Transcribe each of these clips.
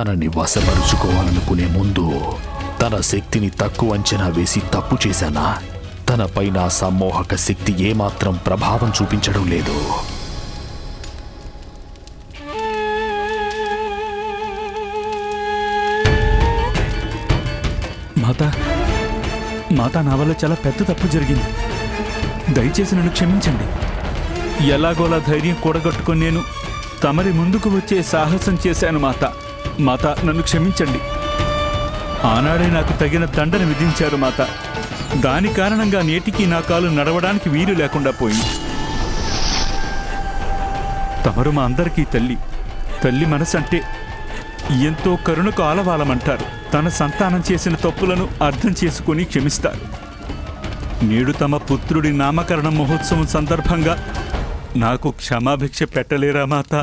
తనని వశపరుచుకోవాలనుకునే ముందు తన శక్తిని తక్కువ అంచనా వేసి తప్పు చేశానా? తన పైన సమ్మోహక శక్తి ఏమాత్రం ప్రభావం చూపించడం లేదు. మాత మాత నా వల్ల చాలా పెద్ద తప్పు జరిగింది. దయచేసి నన్ను క్షమించండి. ఎలాగోలా ధైర్యం కూడగట్టుకొని నేను తమరి ముందుకు వచ్చే సాహసం చేశాను మాత. మాత నన్ను క్షమించండి. ఆనాడే నాకు తగిన దండను విధించారు మాత. దాని కారణంగా నేటికి నా కాలు నడవడానికి వీలు లేకుండా పోయింది. తమరు మా అందరికీ తల్లి. తల్లి మనసు అంటే ఎంతో కరుణకు ఆలవాలమంటారు. తన సంతానం చేసిన తప్పులను అర్థం చేసుకుని క్షమిస్తారు. నేడు తమ పుత్రుడి నామకరణ మహోత్సవం సందర్భంగా నాకు క్షమాభిక్ష పెట్టలేరా మాత?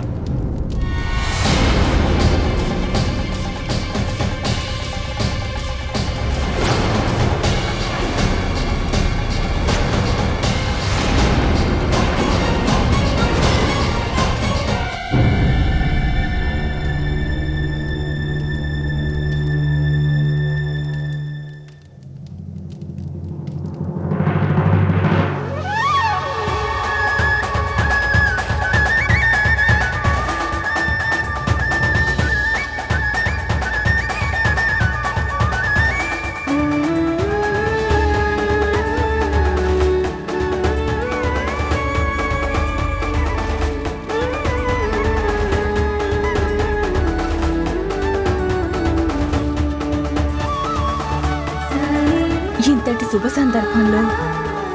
ఇంతటి శుభ సందర్భంలో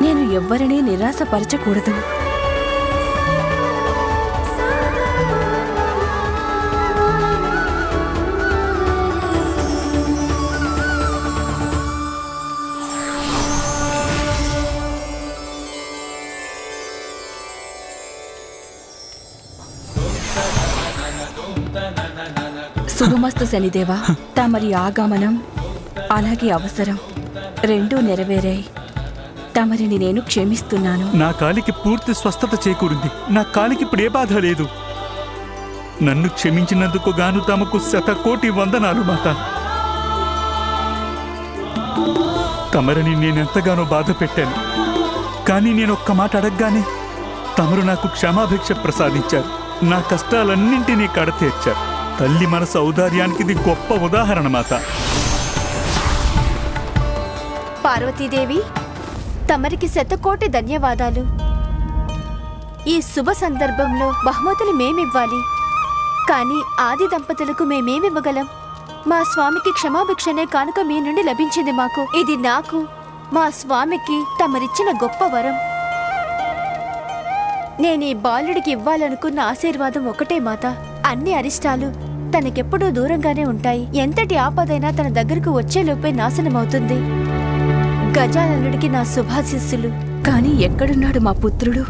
నేను ఎవ్వరినీ నిరాశపరచకూడదు. శుభమస్తు శనిదేవా తమరి ఆగమనం అలాగే అవసరం. రెండూ నెరవేరాయి. తమరిని నేను క్షమిస్తున్నాను. నా కాలికి పూర్తి స్వస్థత చేకూరింది. నా కాలికి ఇప్పుడు ఏ బాధ లేదు. నన్ను క్షమించినందుకు గాను తమకు శతకోటి వందనాలు మాత. తమరిని నేనెంతగానో బాధ పెట్టాను. కానీ నేను ఒక్క మాట అడగగానే తమరు నాకు క్షమాభిక్ష ప్రసాదించారు. నా కష్టాలన్నింటినీ కడతీర్చారు. తల్లి మనసు ఔదార్యానికి ఇది గొప్ప ఉదాహరణ మాత. పార్వతీదేవి తమరికి శతకోటి ధన్యవాదాలు. ఈ శుభ సందర్భంలో బహుమతులు మేమివ్వాలి. కానీ ఆది దంపతులకు మేమేమివ్వగలం? మా స్వామికి క్షమాభిక్షనే కానుక మీ నుండి లభించింది మాకు. ఇది నాకు మా స్వామికి తమరిచ్చిన గొప్ప వరం. నేను ఈ బాలుడికి ఇవ్వాలనుకున్న ఆశీర్వాదం ఒకటే మాత. అన్ని అరిష్టాలు తనకెప్పుడూ దూరంగానే ఉంటాయి. ఎంతటి ఆపదైనా తన దగ్గరకు వచ్చేలోపే నాశనమవుతుంది. గజాననుడికి నా శుభాశిస్సులు. కానీ ఎక్కడున్నాడు మా పుత్రుడు?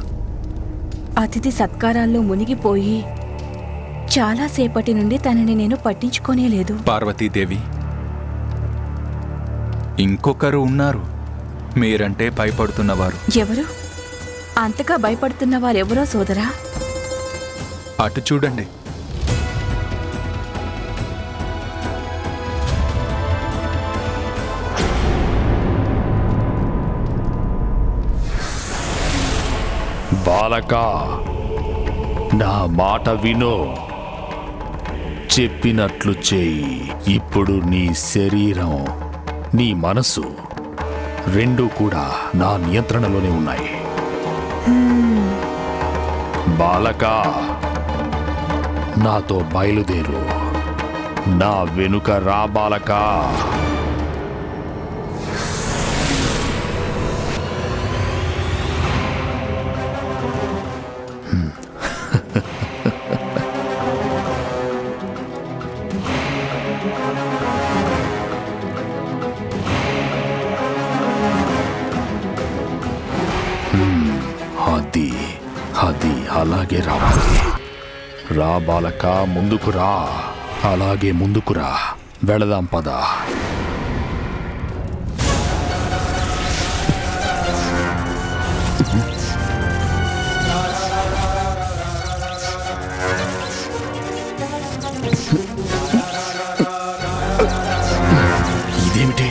అతిథి సత్కారాల్లో మునిగిపోయి చాలాసేపటి నుండి తనని నేను పట్టించుకోనే లేదు పార్వతీదేవి ఇంకొకరు ఉన్నారు. మీరంటే భయపడుతున్నవారు. ఎవరు? అంతగా భయపడుతున్న వారెవరో సోదరా? అటు చూడండి. బాలక నా మాట వినో. చెప్పినట్లు చేయి. ఇప్పుడు నీ శరీరం నీ మనసు రెండూ కూడా నా నియంత్రణలోనే ఉన్నాయి. బాలక నాతో బయలుదేరు. నా వెనుక రా బాలకా. అలాగే రావాలి రా బాలక ముందుకు రా. అలాగే ముందుకు రా. వెళదాం పద. ఇదేమిటి?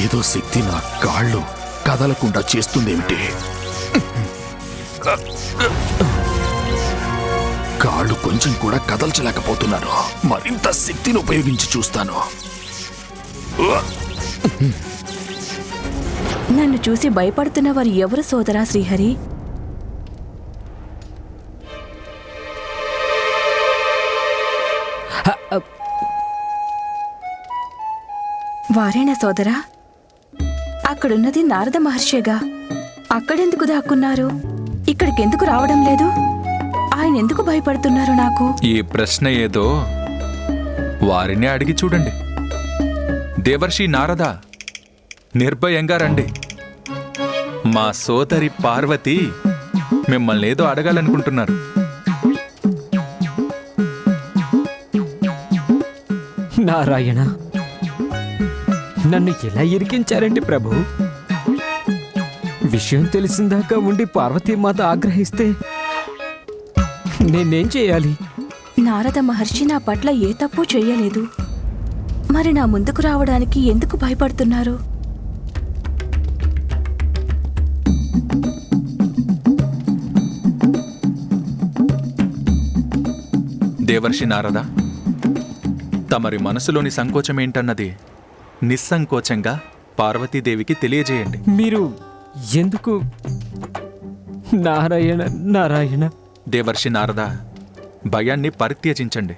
ఏదో శక్తి నా కాళ్ళు కదలకుండా చేస్తుందేమిటి? కాళ్ళు కొంచెం కూడా కదల్చలేకపోతున్నాను మరింత శక్తిని ఉపయోగించి చూస్తాను. నన్ను చూసి భయపడుతున్న వారు ఎవరు సోదరా శ్రీహరి? వారేనా సోదరా? అక్కడున్నది నారద మహర్షిగా అక్కడెందుకు దాక్కున్నారు? ఇక్కడికెందుకు రావడం లేదు? ఎందుకు భయపడుతున్నారు నాకు? ఈ ప్రశ్న ఏదో వారిని అడిగి చూడండి. దేవర్షి నారద నిర్భయంగా రండి. మా సోదరి పార్వతి మిమ్మల్ని ఏదో అడగాలనుకుంటున్నారు. నారాయణ నన్ను ఎలా ఇరికించారండి ప్రభు? విషయం తెలిసిందాకా ఉండి పార్వతీమాత ఆగ్రహిస్తే నేనేం చేయాలి? నారద మహర్షి నా పట్ల ఏ తప్పు చెయ్యలేదు మరి నా ముందుకు రావడానికి ఎందుకు భయపడుతున్నారు? దేవర్షి నారద తమరి మనసులోని సంకోచం ఏంటన్నది నిస్సంకోచంగా పార్వతీదేవికి తెలియజేయండి. మీరు ఎందుకు? నారాయణ నారాయణ దేవర్షి నారద భయాన్ని పరిత్యజించండి.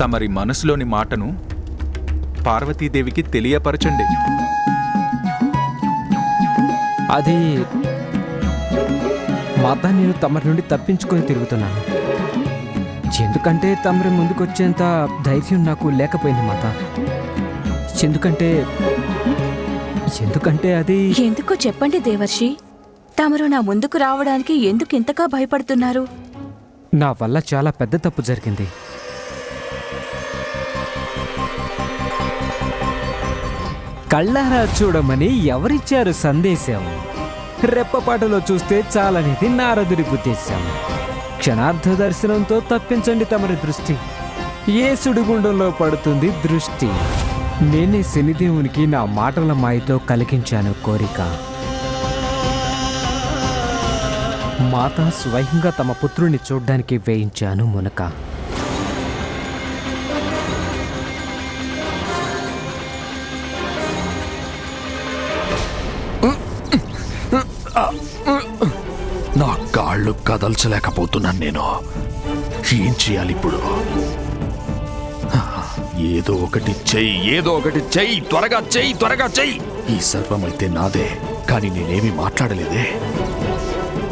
తమరి మనసులోని మాటను పార్వతీదేవికి తెలియపరచండి. అది మాత నేను తమరి నుండి తప్పించుకొని తిరుగుతున్నాను. ఎందుకంటే తమరి ముందుకొచ్చేంత ధైర్యం నాకు లేకపోయింది మాత. ఎందుకంటే ఎందుకంటే అది ఎందుకో చెప్పండి దేవర్షి. తమరు నా ముందుకు రావడానికి ఎందుకు ఇంతగా భయపడుతున్నారు? నా వల్ల చాలా పెద్ద తప్పు జరిగింది. కళ్ళారా చూడమని ఎవరిచ్చారు సందేశం? రెప్పపాటలో చూస్తే చాలనేది నారదుడి ఉద్దేశం క్షణార్థ దర్శనంతో తప్పించండి తమరి దృష్టి. ఏ సుడిగుండంలో పడుతుంది దృష్టి? నేనే శనిదేవునికి నా మాటల మాయతో కలిగించాను కోరిక. మాత స్వయంగా తమ పుత్రుణ్ణి చూడ్డానికి వేయించాను మునక. నా కాళ్ళు కదల్చలేకపోతున్నాను నేను. ఏం చేయాలి ఇప్పుడు? ఏదో ఒకటి చెయ్యి ఏదో ఒకటి చెయ్యి త్వరగా చెయ్యి త్వరగా చెయ్యి. ఈ సర్పమైతే నాదే కానీ నేనేమి మాట్లాడలేదే.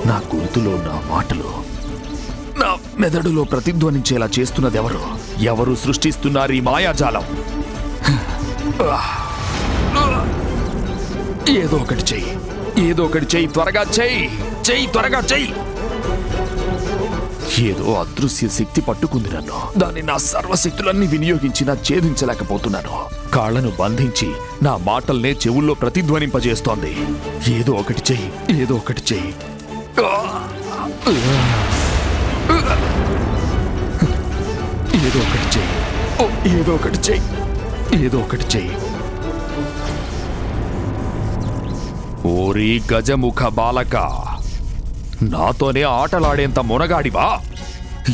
నా గొంతులో నా మాటలు నా మెదడులో ప్రతిధ్వనించేలా చేస్తున్నది ఎవరు ఎవరు సృష్టిస్తున్నారు ఈ మాయాజాలం? ఏదో ఒకటి చెయ్యి. ఏదో ఒకటి చెయ్యి. త్వరగా చెయ్యి. చెయ్యి త్వరగా చెయ్యి. ఏదో అదృశ్య శక్తి పట్టుకుంది నన్ను. దాన్ని నా సర్వశక్తులన్నీ వినియోగించి నా ఛేదించలేకపోతున్నాను. కాళ్ళను బంధించి నా మాటల్నే చెవుల్లో ప్రతిధ్వనింపజేస్తోంది. ఏదో ఒకటి చెయ్యి. ఏదో ఒకటి చెయ్యి. ఏదో ఒకటి చెయ్యి. ఏదో ఒకటి చెయ్యి. ఏదో ఒకటి చెయ్యి. ఓరి గజముఖ బాలక నాతోనే ఆటలాడేంత మునగాడివా?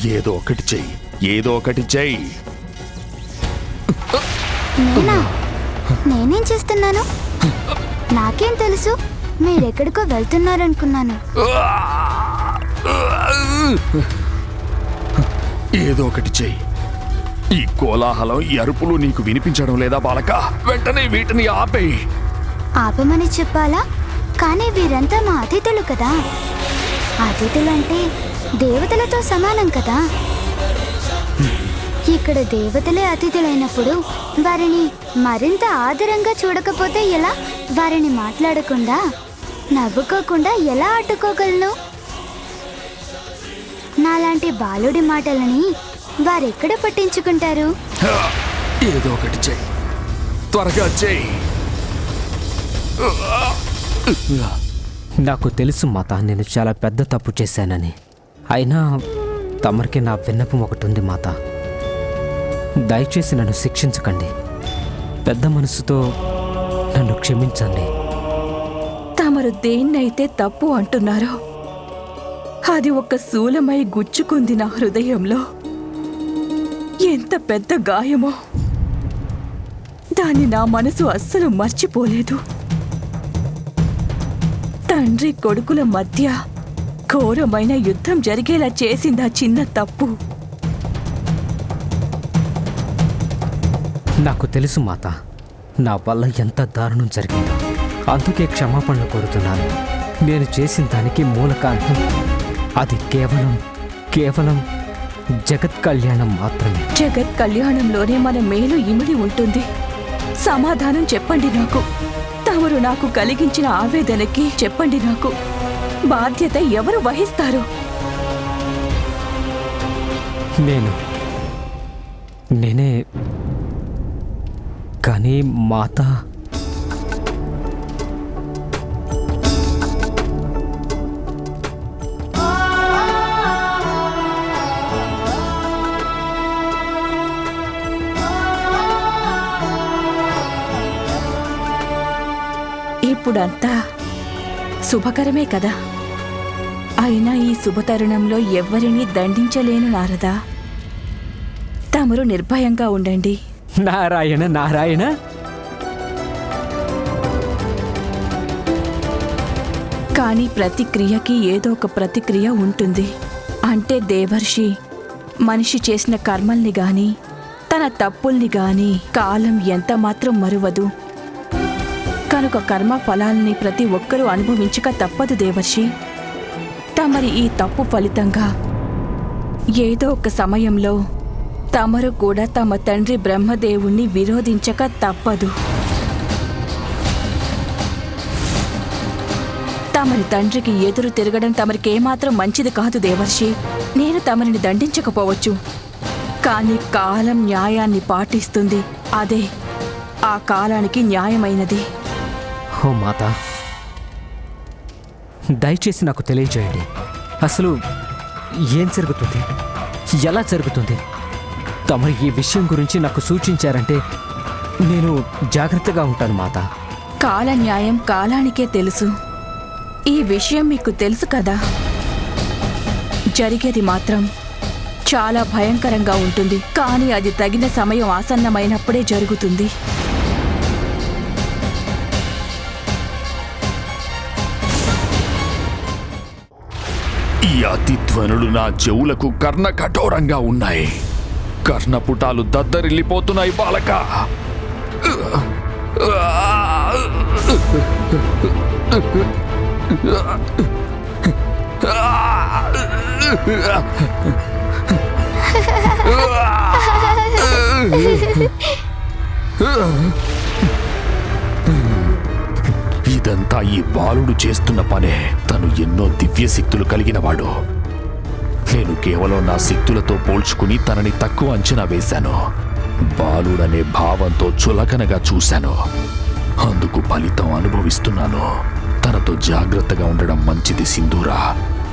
ఏదో ఒకటి చెయ్యి. ఏదో ఒకటి చెయ్యి. నేనేం చేస్తున్నాను? నాకేం తెలుసు? మీరెక్కడికో వెళ్తున్నారనుకున్నాను. ఏదో ఒకటి చెయ్యి. ఈ కోలాహలం ఈ అరుపులు నీకు వినిపించడం లేదా బాలక? వెంటనే వీటిని ఆపేయి. ఆపమని చెప్పాలా? కానీ వీరంతా మా అతిథులు కదా. అతిథులంటే దేవతలతో సమానం కదా. ఇక్కడ దేవతలే అతిథులైనప్పుడు వారిని మరింత ఆదరంగా చూడకపోతే ఎలా? వారిని మాట్లాడకుండా? నవ్వుకోకుండా ఎలా అడ్డుకోగలను నాలాంటి బాలుడి మాటలని వారెక్కడ పట్టించుకుంటారు! ఏదో ఒకటి చెయ్యి త్వరగా చెయ్యి నాకు తెలుసు మాత నేను చాలా పెద్ద తప్పు చేశానని. అయినా తమరికి నా విన్నపం ఒకటి ఉంది మాత. దయచేసి నన్ను శిక్షించకండి. పెద్ద మనసుతో నన్ను క్షమించండి. తమరు దేన్నైతే తప్పు అంటున్నారో అది ఒక శూలమై గుచ్చుకుంది నా హృదయంలో. ఎంత పెద్ద గాయమో. దాన్ని నా మనసు అస్సలు మర్చిపోలేదు. తండ్రి కొడుకుల మధ్య ఘోరమైన యుద్ధం జరిగేలా చేసిందా చిన్న తప్పు. నాకు తెలుసు మాత నా వల్ల ఎంత దారుణం జరిగిందో. అందుకే క్షమాపణలు కోరుతున్నాను. నేను చేసిన దానికి మూల కారణం అది కేవలం కేవలం జగత్ కళ్యాణం మాత్రమే. జగత్ కళ్యాణంలోనే మన మేలు ఇమిడి ఉంటుంది. సమాధానం చెప్పండి నాకు. తమరు నాకు కలిగించిన ఆవేదనకి చెప్పండి నాకు. బాధ్యత ఎవరు వహిస్తారు? నేను నేనే కానీ మాత ఇప్పుడంతా శుభకరమే కదా. అయినా ఈ శుభతరుణంలో ఎవ్వరినీ దండించలేను నారదా. తమరు నిర్భయంగా ఉండండి. నారాయణ నారాయణ. కానీ ప్రతి క్రియకి ఏదో ఒక ప్రతిక్రియ ఉంటుంది. అంటే దేవర్షి మనిషి చేసిన కర్మల్ని గాని తన తప్పుల్ని గాని కాలం ఎంత మాత్రం మరువదు. కనుక కర్మ ఫలాల్ని ప్రతి ఒక్కరూ అనుభవించక తప్పదు దేవర్షి. తమరి ఈ తప్పు ఫలితంగా ఏదో ఒక సమయంలో తమరు కూడా తమ తండ్రి బ్రహ్మదేవుణ్ణి విరోధించక తప్పదు. తమరి తండ్రికి ఎదురు తిరగడం తమరికి ఏమాత్రం మంచిది కాదు దేవర్షి. నేను తమరిని దండించకపోవచ్చు. కానీ కాలం న్యాయాన్ని పాటిస్తుంది. అదే ఆ కాలానికి న్యాయమైనది. ఓ మాత. దయచేసి నాకు తెలియజేయండి. అసలు ఏం జరుగుతుంది? ఎలా జరుగుతుంది? తమరు ఈ విషయం గురించి నాకు సూచించారంటే నేను జాగ్రత్తగా ఉంటాను మాత. కాల న్యాయం కాలానికే తెలుసు. ఈ విషయం మీకు తెలుసు కదా? జరిగేది మాత్రం చాలా భయంకరంగా ఉంటుంది. కానీ అది తగిన సమయం ఆసన్నమైనప్పుడే జరుగుతుంది. ఈ అతిధ్వనులు నా చెవులకు కర్ణ కఠోరంగా ఉన్నాయి. కర్ణపుటాలు దద్దరిల్లిపోతున్నాయి బాలక. ఇదంతా ఈ బాలుడు చేస్తున్న పనే తను ఎన్నో దివ్య శక్తులు కలిగినవాడు నేను కేవలం నా శక్తులతో పోల్చుకుని తనని తక్కువ అంచనా వేశాను బాలుడనే భావంతో చులకనగా చూశాను అందుకు ఫలితం అనుభవిస్తున్నాను తనతో జాగ్రత్తగా ఉండడం మంచిది సింధూరా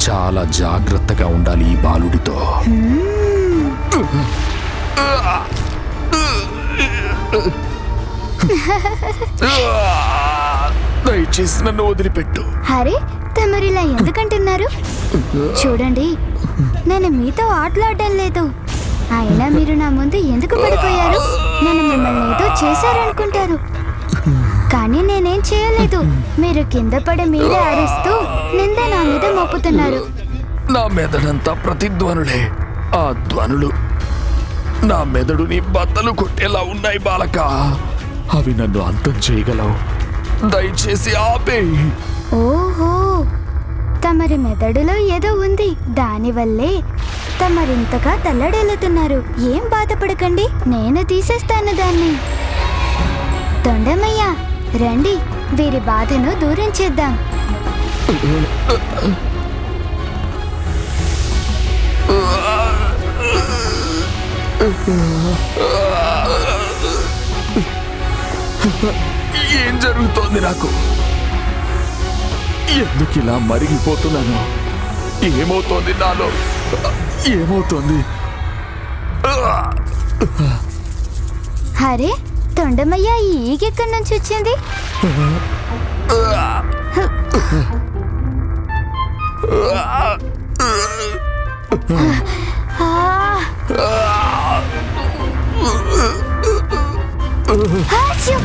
చాలా జాగ్రత్తగా ఉండాలి ఈ బాలుడితో దయచేసి నన్ను వదిలిపెట్టు. అరే తమరిలా ఎందుకంటున్నారు? చూడండి నేను మీతో ఆటలాడడం లేదు. అయినా మీరు నా ముందు ఎందుకు పడిపోయారు? నేను మిమ్మల్ని ఏదో చేశారనుకుంటారు. కానీ నేనేం చేయలేదు. మీరు కింద పడి మీరే అరుస్తూ నింద నా మీద మోపుతున్నారు. నా మెదడంతా ప్రతిధ్వనులే ఆ ధ్వనులు. నా మెదడుని బద్దలు కొట్టేలా ఉన్నాయి బాలక. అవి నన్ను అంతం చేయగలవు. దయచేసి ఆపే. ఓహో తమరి మెదడులో ఏదో ఉంది. దానివల్లే తమరింతగా తల్లడెల్లుతున్నారు ఏం బాధపడకండి నేను తీసేస్తాను దాన్ని. తొండమయ్య రండి వీరి బాధను దూరం చేద్దాం. ఏం జరుగుతోంది నాకు? ఎందుకు ఇలా మరిగిపోతున్నాను? ఏమవుతోంది నాలో? ఏమవుతోంది? అరే తొండమయ్య ఈగెక్కడి నుంచి వచ్చింది? Haşim!